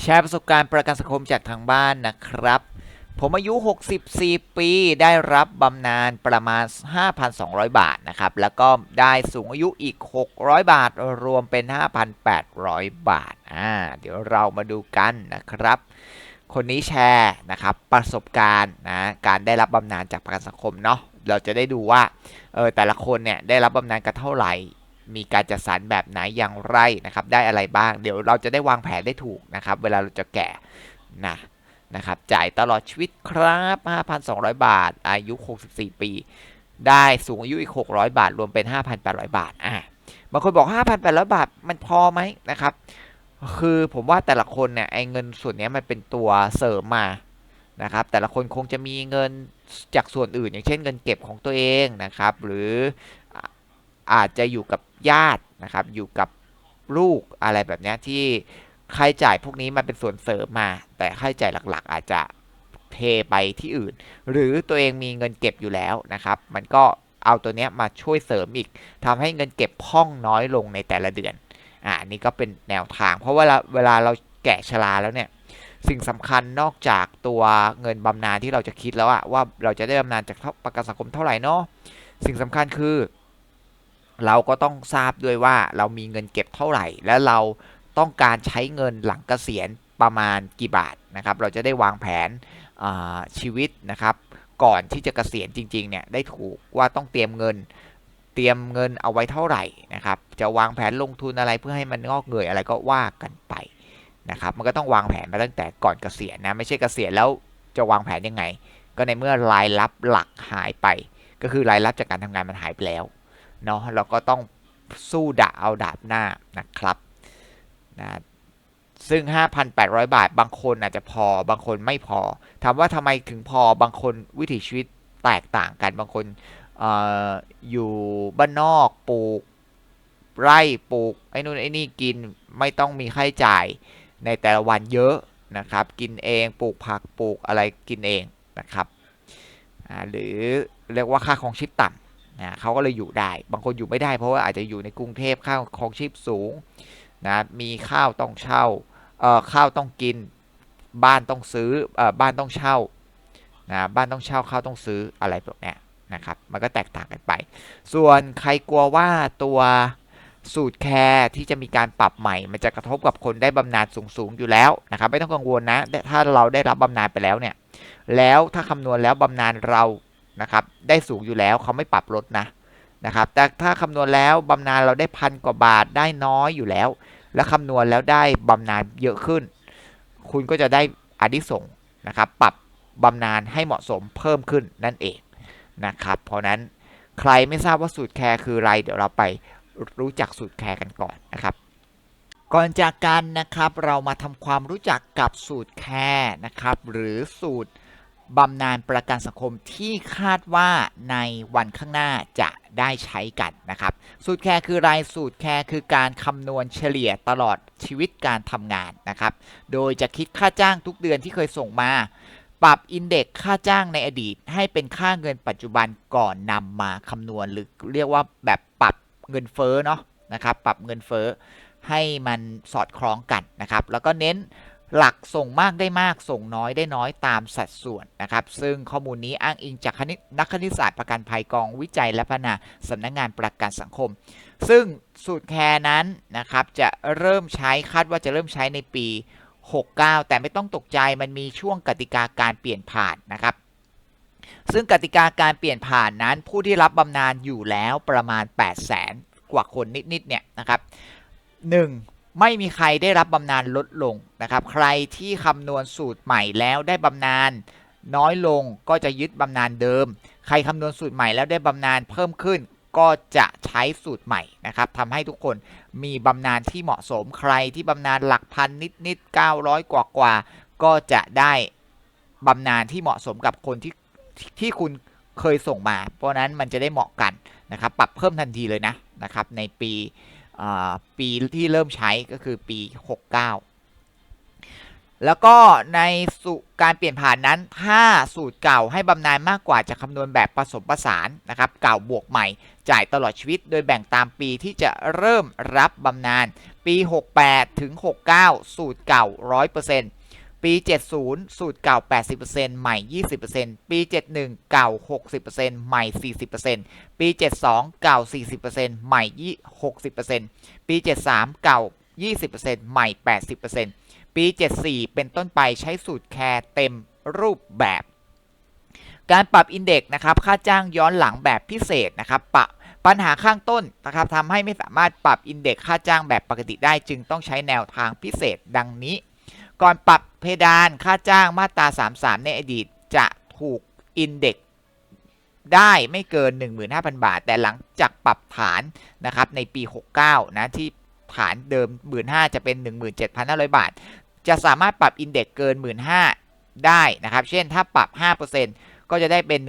แชร์ประสบการณ์ประกันสังคมจากทางบ้านนะครับ ผมอายุ 64 ปีได้รับบำนาญประมาณ 5,200 บาทนะครับ แล้วก็ได้สูงอายุอีก 600 บาทรวมเป็น 5,800 บาทอ่าเดี๋ยวเรามาดูกันนะครับ คนนี้แชร์นะครับประสบการณ์นะการได้รับบำนาญจากประกันสังคมเนาะเราจะได้ดูว่าเออแต่ละคนเนี่ยได้รับบำนาญกันเท่าไหร่ มีการจัดสรรแบบไหนอย่างไรนะครับ ได้อะไรบ้าง เดี๋ยวเราจะได้วางแผนได้ถูกนะครับ เวลาเราจะแก่นะนะครับ จ่ายตลอดชีวิตครับ 5,200 บาท อายุ 64 ปี ได้สูงอายุอีก 600 บาท รวมเป็น 5,800 บาท อะ บางคนบอก 5,800 บาท มันพอไหมนะครับ คือผมว่าแต่ละคนเนี่ย ไอ้เงินส่วนนี้มันเป็นตัวเสริมมา นะครับ แต่ละคนคงจะมีเงินจากส่วนอื่น อย่างเช่นเงินเก็บของตัวเองนะครับ หรือ อาจจะอยู่กับญาตินะครับ อยู่กับลูกอะไรแบบนี้ที่ค่าใช้จ่ายพวกนี้มันเป็นส่วนเสริมมา แต่ค่าใช้จ่ายหลักๆ อาจจะเทไปที่อื่น หรือตัวเองมีเงินเก็บอยู่แล้วนะครับ มันก็เอาตัวเนี้ยมาช่วยเสริมอีกทำให้เงินเก็บพ่องน้อยลงในแต่ละเดือนอ่านี่ก็เป็นแนวทาง เพราะว่าเวลาเราแก่ชราแล้วเนี่ยสิ่งสำคัญนอกจากตัวเงินบำนาญที่เราจะคิดแล้วอะว่าเราจะได้บำนาญจากประกันสังคมเท่าไหร่เนาะสิ่งสำคัญคือ เราก็ต้องทราบด้วยว่าเรามีเงินเก็บเท่าไหร่ และเราต้องการใช้เงินหลังเกษียณประมาณกี่บาทนะครับ เราจะได้วางแผนชีวิตนะครับ ก่อนที่จะเกษียณจริงๆเนี่ยได้ถูกว่าต้องเตรียมเงินเตรียมเงินเอาไว้เท่าไหร่นะครับ จะวางแผนลงทุนอะไรเพื่อให้มันงอกเงยอะไรก็ว่ากันไปนะครับมันก็ต้องวางแผนมาตั้งแต่ก่อนเกษียณนะไม่ใช่เกษียณแล้วจะวางแผนยังไง ก็ในเมื่อรายรับหลักหายไป ก็คือรายรับจากการทำงานมันหายไปแล้ว เนาะเราก็ต้องสู้ดะเอาดาบหน้านะครับนะซึ่ง 5,800 บาท บางคนอาจจะพอ บางคนไม่พอ ถามว่าทำไมถึงพอ บางคนวิถีชีวิตแตกต่างกัน บางคนออยู่บ้านนอก ปลูกไร่ปลูกไอ้นู่นไอ้นี่กิน ไม่ต้องมีค่าใช้จ่ายในแต่ละวันเยอะนะครับ กินเอง ปลูกผัก ปลูกอะไรกินเองนะครับ หรือเรียกว่าค่าครองชีพต่ำ นะเขาก็เลยอยู่ได้ บางคนอยู่ไม่ได้เพราะว่าอาจจะอยู่ในกรุงเทพค่าครองชีพสูงนะมีข้าวต้องเช่าเอ่อข้าวต้องกิน บ้านต้องซื้อเอ่อบ้านต้องเช่านะบ้านต้องเช่าข้าวต้องซื้ออะไรแบบเนี้นะครับมันก็แตกต่างกันไป ส่วนใครกลัวว่าตัวสูตรแคร์ที่จะมีการปรับใหม่ มันจะกระทบกับคนได้บำนาญสูงๆอยู่แล้วนะครับไม่ต้องกังวลนะ ถ้าเราได้รับบำนาญไปแล้วเนี่ย แล้วถ้าคำนวณแล้วบำนาญเรา นะครับได้สูงอยู่แล้วเขาไม่ปรับลดนะนะครับแต่ถ้าคำนวณแล้วบำนาญเราได้พันกว่าบาทได้น้อยอยู่แล้ว แล้วคำนวณแล้วได้บำนาญเยอะขึ้น คุณก็จะได้อานิสงนะครับปรับบำนาญให้เหมาะสมเพิ่มขึ้นนั่นเองนะครับเพราะนั้นใครไม่ทราบว่าสูตรแคร์คืออะไร เดี๋ยวเราไปรู้จักสูตรแคร์กันก่อนนะครับ ก่อนจากกันนะครับเรามาทำความรู้จักกับสูตรแคร์นะครับหรือสูตร บำนาญประกันสังคมที่คาดว่าในวันข้างหน้าจะได้ใช้กันนะครับ สูตรแคร์คือรายสูตรแคร์คือการคำนวณเฉลี่ยตลอดชีวิตการทำงานนะครับ โดยจะคิดค่าจ้างทุกเดือนที่เคยส่งมา ปรับอินเด็กค่าจ้างในอดีต ให้เป็นค่าเงินปัจจุบันก่อนนำมาคำนวณหรือเรียกว่าแบบปรับเงินเฟ้อเนาะนะครับ ปรับเงินเฟ้อให้มันสอดคล้องกันนะครับ แล้วก็เน้น หลักส่งมากได้มากส่งน้อยได้น้อยตามสัดส่วนนะครับซึ่งข้อมูลนี้อ้างอิงจากคณิตนักคณิตศาสตร์ประกันภัยกองวิจัยและพัฒนาสำนักงงานประกันสังคม ซึ่งสูตรแคร์นั้นนะครับจะเริ่มใช้คาดว่าจะเริ่มใช้ในปี 69 แต่ไม่ต้องตกใจมันมีช่วงกติกาการเปลี่ยนผ่านนะครับซึ่งกติกาการเปลี่ยนผ่านนั้นผู้ที่รับบำนาญอยู่แล้วประมาณ 8 0 0แสนกว่าคนนิดๆเนี่ยนะครับ 1. ไม่มีใครได้รับบำนาญลดลงนะครับ ใครที่คำนวณสูตรใหม่แล้วได้บำนาญน้อยลงก็จะยึดบำนาญเดิม ใครคำนวณสูตรใหม่แล้วได้บำนาญเพิ่มขึ้น ก็จะใช้สูตรใหม่นะครับทำให้ทุกคนมีบำนาญที่เหมาะสม ใครที่บำนาญหลักพันนิดๆ900 กว่ากว่าก็จะได้บำนาญที่เหมาะสมกับคนที่ที่คุณเคยส่งมา เพราะนั้นมันจะได้เหมาะกันนะครับ ปรับเพิ่มทันทีเลยนะนะครับในปี ปีที่เริ่มใช้ก็คือปี 69 แล้วก็ในสูการเปลี่ยนผ่านนั้น ถ้าสูตรเก่าให้บำนาญมากกว่าจะคำนวณแบบผสมผสานนะครับ เก่าบวกใหม่จ่ายตลอดชีวิต โดยแบ่งตามปีที่จะเริ่มรับบำนาญปี 68 ถึง 69 สูตรเก่า 100% ปี 70 สูตรเก่า 80%ใหม่ 20%ปี 71 เก่า 60%ใหม่ 40%ปี 72 เก่า 40%ใหม่ 60%ปี 73 เก่า 20%ใหม่ 80%ปี 74 เป็นต้นไปใช้สูตรแคร์เต็มรูปแบบ การปรับอินเด็กซ์นะครับ ค่าจ้างย้อนหลังแบบพิเศษนะครับปะปัญหาข้างต้นนะครับทำให้ไม่สามารถปรับอินเด็กซ์ค่าจ้างแบบปกติได้จึงต้องใช้แนวทางพิเศษดังนี้ ก่อนปรับเพดานค่าจ้างมาตรา 33 ในอดีตจะถูกอินเด็กได้ไม่เกิน 15,000 บาท แต่หลังจากปรับฐานนะครับในปี 69 นะที่ฐานเดิม 15,000 จะเป็น 17,500 บาท จะสามารถปรับอินเด็กเกิน 15,000 ได้นะครับ เช่นถ้าปรับ 5% ก็จะได้เป็น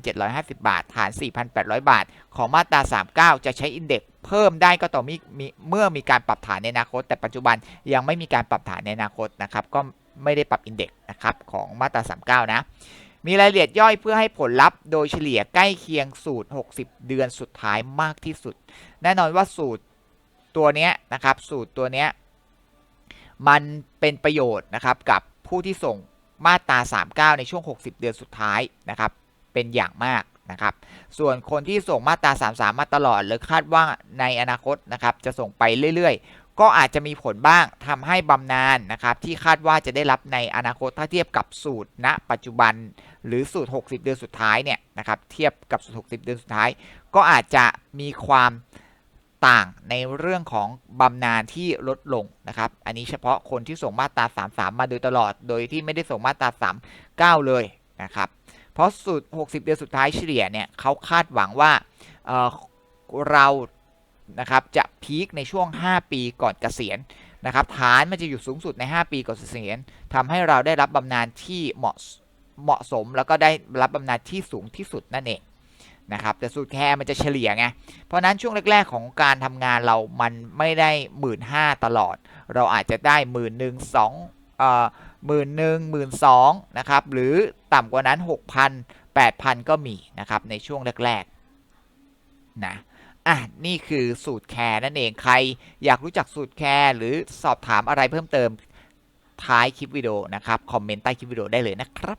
15,750 บาท ฐาน 4,800 บาท ของมาตรา 39 จะใช้อินเด็กซ์เพิ่มได้ก็ต่อมีมีเมื่อมีการปรับฐานในอนาคต แต่ปัจจุบันยังไม่มีการปรับฐานในอนาคตนะครับก็ไม่ได้ปรับอินเด็กซ์นะครับของมาตรา 39 นะมีรายละเอียดย่อยเพื่อให้ผลลัพธ์โดยเฉลี่ยใกล้เคียงสูตร 60 เดือนสุดท้ายมากที่สุด แน่นอนว่าสูตรตัวนี้นะครับ สูตรตัวนี้มันเป็นประโยชน์นะครับกับผู้ที่ส่ง มาตรา 39 ในช่วง 60 เดือนสุดท้ายนะครับ เป็นอย่างมากนะครับ ส่วนคนที่ส่งมาตรา 33 มาตลอด หรือคาดว่าในอนาคตนะครับ จะส่งไปเรื่อยๆ ก็อาจจะมีผลบ้างทำให้บำนาญนะครับ ที่คาดว่าจะได้รับในอนาคตถ้าเทียบกับสูตรณ ปัจจุบัน หรือสูตร 60 เดือนสุดท้ายเนี่ยนะครับ เทียบกับสูตร 60 เดือนสุดท้าย ก็อาจจะมีความ ต่างในเรื่องของบำนาญที่ลดลงนะครับ อันนี้เฉพาะคนที่ส่งมาตรา 33 มาโดยตลอด โดยที่ไม่ได้ส่งมาตรา 39 เลยนะครับ เพราะสูตร60 เดือนสุดท้ายเฉลี่ยเนี่ยเขาคาดหวังว่าเเรานะครับจะพีคในช่วง 5 ปีก่อนเกษียณนะครับฐานมันจะอยู่สูงสุดใน 5 ปีก่อนเกษียณทำให้เราได้รับบำนาญที่เหมาะเหมาะสม แล้วก็ได้รับบำนาญที่สูงที่สุดนั่นเอง นะครับแต่สูตรแคร์มันจะเฉลี่ยไงเพราะนั้นช่วงแรก ๆ ของการทำงานเรามันไม่ได้หมื่นห้าตลอด เราอาจจะได้หมื่นหนึ่งสองเอ่อหมื่นหนึ่งหมื่นสองนะครับหรือต่ำกว่านั้น6,000 8,000ก็มีนะครับในช่วงแรกๆนะอะนี่คือสูตรแคร์นั่นเองใครอยากรู้จักสูตรแคร์หรือสอบถามอะไรเพิ่มเติมท้ายคลิปวิดีโอนะครับคอมเมนต์ใต้คลิปวิดีโอได้เลยนะครับ